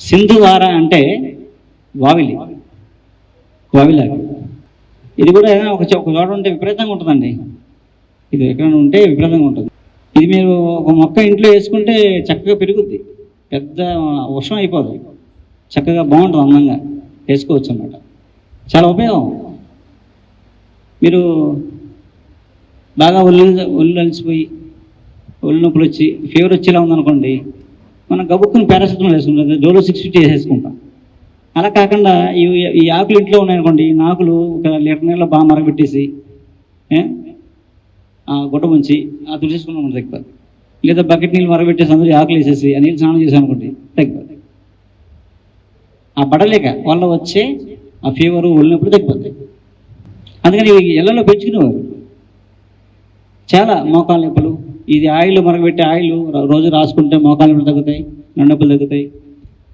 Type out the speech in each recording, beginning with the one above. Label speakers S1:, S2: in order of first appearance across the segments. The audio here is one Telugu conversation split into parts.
S1: సింధువార అంటే వావిలి. వావిలాగా. ఇది కూడా ఒక చో- ఒక చోట ఉంటే విపరీతంగా ఉంటుందండి. ఇది ఎక్కడ ఉంటే విపరీతంగా ఉంటుంది. ఇది మీరు ఒక మొక్క ఇంట్లో వేసుకుంటే చక్కగా పెరుగుద్ది. పెద్ద వర్షం అయిపోదు. చక్కగా బాగుంటుంది అందంగా. వేసుకోవచ్చు అన్నమాట. చాలా ఉపయోగం. మీరు బాగా ఒళ్ళు ఒళ్ళు అలసిపోయి ఒళ్ళు నొప్పులు వచ్చి ఫీవర్ వచ్చేలా ఉందనుకోండి మనం గబుక్కుని పారాసిటమాల్ వేసుకుంటాం డోలో సిక్స్ ఫిఫ్టీ వేసేసుకుంటాం. అలా కాకుండా ఈ ఈ ఆకులు ఇంట్లో ఉన్నాయనుకోండి ఆకులు ఒక లీటర్ నీళ్ళలో బాగా మరగబెట్టేసి ఆ గుడ్డ ఉంచి ఆ తుడిసేసుకున్నాం మనకు లేదా బకెట్ నీళ్ళు మరగబెట్టేసి అందరూ ఆకులు వేసేసి ఆ నీళ్ళు స్నానం చేసాం అనుకోండి తగ్గిపోతుంది ఆ పడలేక వాళ్ళ వచ్చే ఆ ఫీవరు ఒళ్ళినప్పుడు తగ్గిపోతాయి అందుకని ఇళ్ళలో పెంచుకునేవారు. చాలా మోకాలు నొప్పులు ఇది ఆయిల్ మరగబెట్టే ఆయిల్. రోజు రాసుకుంటే మోకాలు తగ్గుతాయి నొప్పులు తగ్గుతాయి.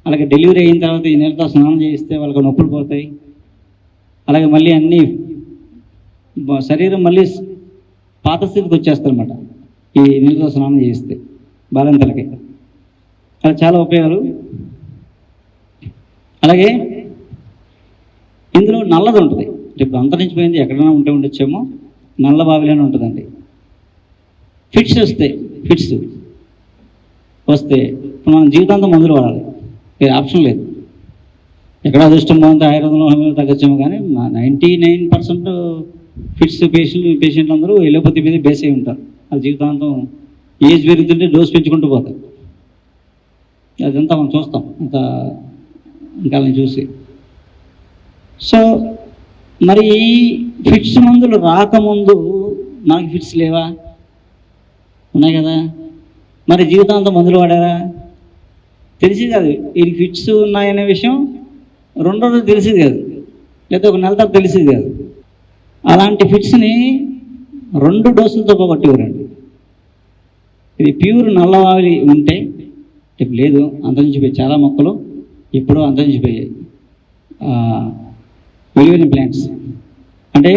S1: అలాగే డెలివరీ అయిన తర్వాత ఈ నెలతో స్నానం చేయిస్తే వాళ్ళకి నొప్పులు పోతాయి. అలాగే మళ్ళీ అన్నీ శరీరం మళ్ళీ పాత స్థితికి వచ్చేస్తారనమాట ఈ నీళ్ళతో స్నానం చేయిస్తే బాలంతలకి. అలా చాలా ఉపయోగాలు. అలాగే ఇందులో నల్లది ఉంటుంది. ఇప్పుడు అంతరించిపోయింది ఎక్కడైనా ఉంటే ఉండొచ్చేమో. నల్ల బావిలోనే ఉంటుందండి. ఫిట్స్ వస్తాయి ఫిట్స్ వస్తే ఇప్పుడు మనం జీవితాంతం మందులు వాడాలి. వేరే ఆప్షన్ లేదు. ఎక్కడ అదృష్టం బాగుంటే ఆయుర్వేదంలో హోమియోలో తగ్గచ్చేమో కానీ ninety nine percent fits patient పేషెంట్లు అందరూ ఎలోపతి మీద బేస్ అయి ఉంటారు. అది జీవితాంతం ఏజ్ పెరుగుతుంటే డోస్ పెంచుకుంటూ పోతారు. అదంతా మనం చూస్తాం. అంత ఇంకా చూసి. సో మరి ఈ ఫిట్స్ మందులు రాకముందు మనకి ఫిట్స్ లేవా? ఉన్నాయి కదా? మరి జీవితాంతం మందులు వాడారా? తెలిసి కాదు. వీరికి ఫిట్స్ ఉన్నాయనే విషయం రెండో రోజు తెలిసింది కాదు. లేదా ఒక నెల తర్వాత తెలిసింది కాదు. అలాంటి ఫిట్స్ని రెండు డోసులతో పోగొట్టేవారండి. ఇది ప్యూర్ నల్లవావిలి ఉంటే ఇప్పుడు లేదు అంతరించిపోయి చాలా మొక్కలు ఎప్పుడో అంతరించిపోయాయి. విలువైన ప్లాంట్స్. అంటే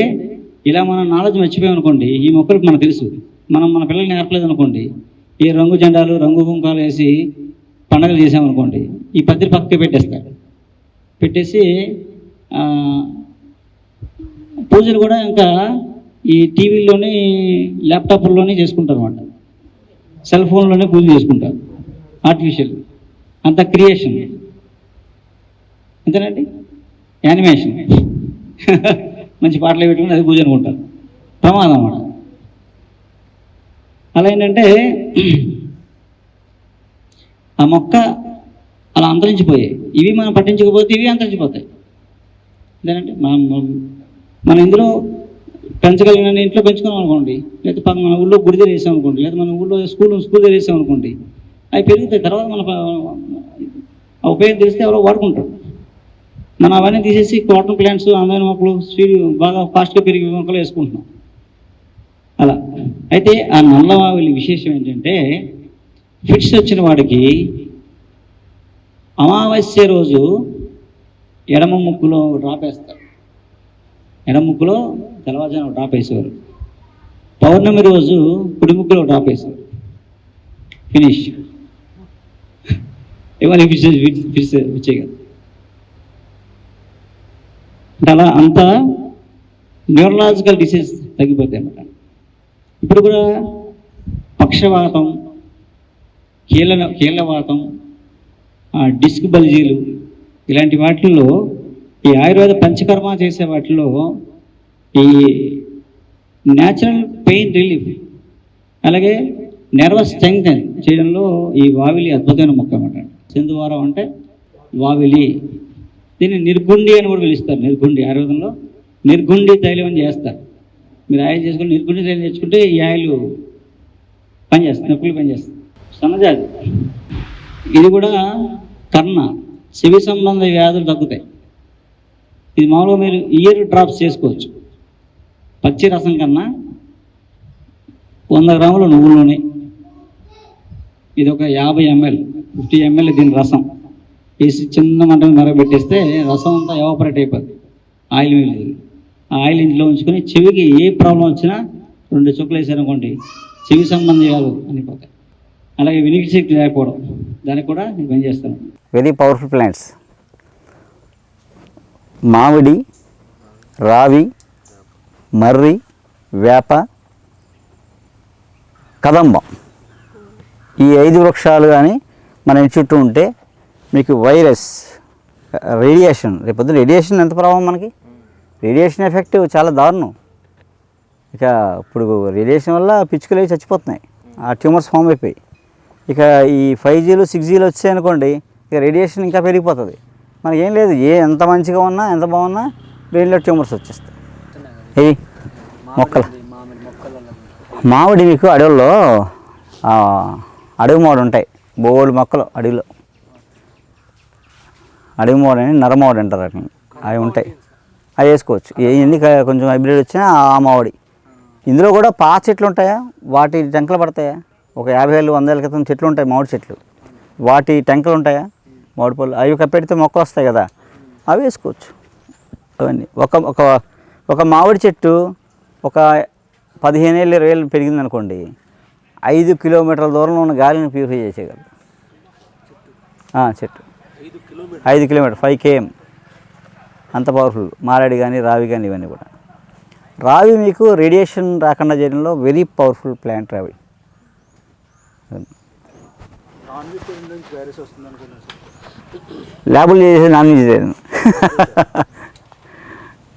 S1: ఇలా మనం నాలెడ్జ్ మర్చిపోయాం అనుకోండి ఈ మొక్కలకు మనకు తెలుసు. మనం మన పిల్లల్ని నేర్పలేదు అనుకోండి ఈ రంగు జెండాలు రంగు కుంకాలు వేసి పండగలు చేసామనుకోండి ఈ పత్రి పక్కకి పెట్టేస్తాడు పెట్టేసి పూజలు కూడా ఇంకా ఈ టీవీల్లోని ల్యాప్టాప్ల్లోనే చేసుకుంటారు అనమాట సెల్ ఫోన్లోనే పూజ చేసుకుంటారు ఆర్టిఫిషియల్ అంత క్రియేషన్. అంతేనండి? యానిమేషన్. మంచి పాటలు పెట్టుకుని అది పూజ అనుకుంటారు. ప్రమాదం అన్నమాట. అలా ఏంటంటే ఆ మొక్క అలా అంతరించిపోయాయి. ఇవి మనం పట్టించకపోతే ఇవి అంతరించిపోతాయి. అంతేనంటే మనం మన ఇందులో పెంచగలిగిన ఇంట్లో పెంచుకున్నాం అనుకోండి లేదా మన ఊళ్ళో గుడి దగ్గర వేసాం అనుకోండి లేదా మన ఊళ్ళో స్కూల్ స్కూల్ దగ్గర వేసాం అనుకోండి అవి పెరుగుతాయి. తర్వాత మన ఆ ఉపయోగం తెలిస్తే ఎవరో వాడుకుంటారు. మనం అవన్నీ తీసేసి కాటన్ ప్లాంట్స్ అందమైన మొక్కలు స్వీట్ బాగా ఫాస్ట్గా పెరిగే మొక్కలు వేసుకుంటున్నాం. అలా. అయితే ఆ నల్లవావిలి విశేషం ఏంటంటే ఫిట్స్ వచ్చిన వాడికి అమావాస్య రోజు ఎడమ ముక్కులో డ్రాప్ వేస్తారు ఎడమ ముక్కులో ఒక డ్రాప్ వేసేవారు పౌర్ణమి రోజు కుడి ముక్కులో డ్రాప్ వేసేవారు ఫినిష్. ఇవన్నీ ఫిట్స్ ఫిట్స్ వచ్చాయి కదా. అంటే అలా అంతా న్యూరలాజికల్ డిసీజ్ తగ్గిపోతాయి అన్నమాట. ఇప్పుడు కూడా పక్షవాతం కీళ్ళ కీళ్ళవాతం డిస్క్ బల్జీలు ఇలాంటి వాటిల్లో ఈ ఆయుర్వేద పంచకర్మ చేసే వాటిలో ఈ న్యాచురల్ పెయిన్ రిలీఫ్ అలాగే నెర్వస్ స్ట్రెంగ్ చేయడంలో ఈ వావిలి అద్భుతమైన మొక్క అనమాట సింధువారం అంటే వావిలి. దీన్ని నిర్గుండి అని కూడా పిలుస్తారు నిర్గుండి ఆయుర్వేదంలో. నిర్గుండి తైలం అని చేస్తారు. మీరు ఆయిల్ చేసుకుని నిర్గుండి నేర్చుకుంటే తెచ్చుకుంటే ఈ ఆయిల్ పనిచేస్తుంది నొప్పులు పనిచేస్తుంది సన్నజాతి ఇది కూడా కర్ణ. చెవి సంబంధ వ్యాధులు తగ్గుతాయి. ఇది మామూలుగా మీరు ఇయర్ డ్రాప్స్ చేసుకోవచ్చు. పచ్చి రసం కన్నా వంద గ్రాముల నువ్వుల నూనె ఇది ఒక యాభై ఎంఎల్ ఫిఫ్టీ ఎంఎల్ దీని రసం. వేసి చిన్న మంట మీద మరగబెట్టేస్తే రసం అంతా ఎవాపరేట్ అయిపోద్ది. ఆయిల్ మిగిలి ఆయిల్ ఇంట్లో ఉంచుకొని చెవికి ఏ ప్రాబ్లం వచ్చినా రెండు చుక్కలు వేసారనుకోండి చెవి సంబంధాలు అనిపోతాయి
S2: అలాగే వినికిడి శక్తి లేకపోవడం దానికి కూడా నేను పనిచేస్తాను
S1: వెరీ పవర్ఫుల్ ప్లాంట్స్. మామిడి రావి మర్రి వేప కదంబం. ఈ ఐదు వృక్షాలు కానీ మన ఇంటి చుట్టూ ఉంటే మీకు వైరస్ రేడియేషన్ రేపొద్దు రేడియేషన్ ఎంత ప్రభావం మనకి? రేడియేషన్ ఎఫెక్ట్ చాలా దారుణం. ఇక ఇప్పుడు రేడియేషన్ వల్ల పిచ్చుకలు అవి చచ్చిపోతున్నాయి. ఆ ట్యూమర్స్ ఫామ్ అయిపోయి. ఇక ఈ ఫైవ్ జీలు సిక్స్ జీలు వచ్చాయనుకోండి ఇక రేడియేషన్ ఇంకా పెరిగిపోతుంది. మనకి ఏం లేదు ఏ ఎంత మంచిగా ఉన్నా ఎంత బాగున్నా బ్రెయిన్లో ట్యూమర్స్ వచ్చేస్తాయి. ఏ మొక్కలు. మామిడి మీకు అడవుల్లో అడవి మామిడి ఉంటాయి. బోల్డ్ మొక్కలు అడవిలో. అడవి మామిడి అని నరమామిడి అంటారు అవి ఉంటాయి. అవి వేసుకోవచ్చు. ఎన్ని కొంచెం హైబ్రిడ్ వచ్చినా ఆ మామిడి. ఇందులో కూడా పాత చెట్లు ఉంటాయా? వాటి టెంకలు పడతాయా? ఒక యాభై ఏళ్ళు వంద ఏళ్ళ క్రితం చెట్లు ఉంటాయి మామిడి చెట్లు. వాటి టెంకలు ఉంటాయా? మామిడి పళ్ళు. అవి కప్పెడితే మొక్కలు వస్తాయి కదా. అవి వేసుకోవచ్చు. అవన్నీ. ఒక ఒక ఒక మామిడి చెట్టు ఒక పదిహేను ఏళ్ళు ఇరవై ఏళ్ళు పెరిగింది అనుకోండి ఐదు కిలోమీటర్ల దూరంలో ఉన్న గాలిని ప్యూరిఫై చేసేయగలదు. ఆ, చెట్టు. ఐదు కిలోమీటర్. ఫైవ్ కేఎం అంత పవర్ఫుల్ మారేడు కానీ రావి కానీ ఇవన్నీ కూడా. రావి మీకు రేడియేషన్ రాకుండా చేయడంలో వెరీ పవర్ఫుల్ ప్లాంట్ రావి. ల్యాబులు చేసి నాన్ వెజ్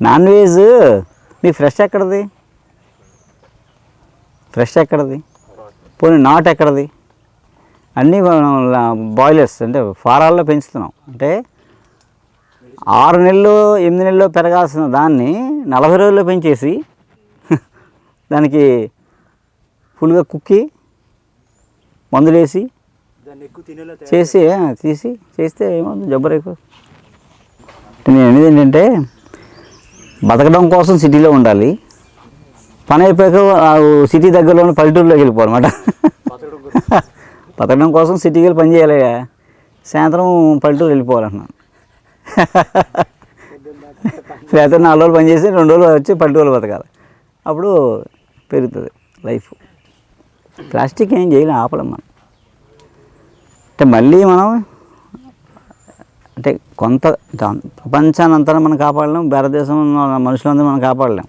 S1: నాన్ వెజ్ మీ ఫ్రెష్ ఎక్కడది? ఫ్రెష్ ఎక్కడది? పోనీ నాట్ ఎక్కడది? అన్నీ మనం బాయిలర్స్ అంటే ఫారాల్లో పెంచుతున్నాం. అంటే ఆరు నెలలు ఎనిమిది నెలల్లో పెరగాల్సిన దాన్ని నలభై రోజుల్లో పెంచేసి దానికి ఫుల్గా కుక్కి మందులేసి చేసి తీసి చేస్తే ఏమవుతుంది జబ్బరేకు నేను అనేది ఏంటంటే బతకడం కోసం సిటీలో ఉండాలి. పని అయిపోయాక సిటీ దగ్గరలోని పల్లెటూరులోకి వెళ్ళిపోవాలన్నమాట. బతకడం కోసం. సిటీకి వెళ్ళి పని చేయాలి సాయంత్రం పల్లెటూరు వెళ్ళిపోవాలంటున్నాను. లేకపోతే నాలుగు రోజులు పని చేసి రెండు రోజులు వచ్చి పల్లెటూరు బతకాలి. అప్పుడు పెరుగుతుంది లైఫ్. ప్లాస్టిక్ ఏం చేయలేం ఆపలేం మనం. అంటే మళ్ళీ మనం అంటే కొంత ప్రపంచాన్ని అంతా మనం కాపాడలేం భారతదేశంలో మనుషులందరూ మనం కాపాడలేం.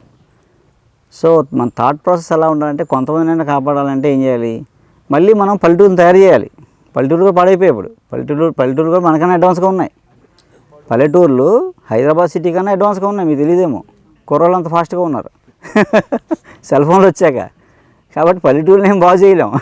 S1: సో మన థాట్ ప్రాసెస్ ఎలా ఉండాలంటే కొంతమందినైనా కాపాడాలంటే ఏం చేయాలి? మళ్ళీ మనం పల్లెటూరుని తయారు చేయాలి. పల్లెటూరు కూడా పాడైపోయాయి ఇప్పుడు. పల్లెటూరు పల్లెటూరు కూడా మనకన్నా అడ్వాన్స్గా ఉన్నాయి. పల్లెటూర్లు హైదరాబాద్ సిటీ కన్నా అడ్వాన్స్గా ఉన్నాయి మీకు తెలియదేమో కుర్రోళ్ళు అంత ఫాస్ట్గా ఉన్నారు. సెల్ ఫోన్లు వచ్చాక. కాబట్టి పల్లెటూరుని ఏం బాగు చేయలేము.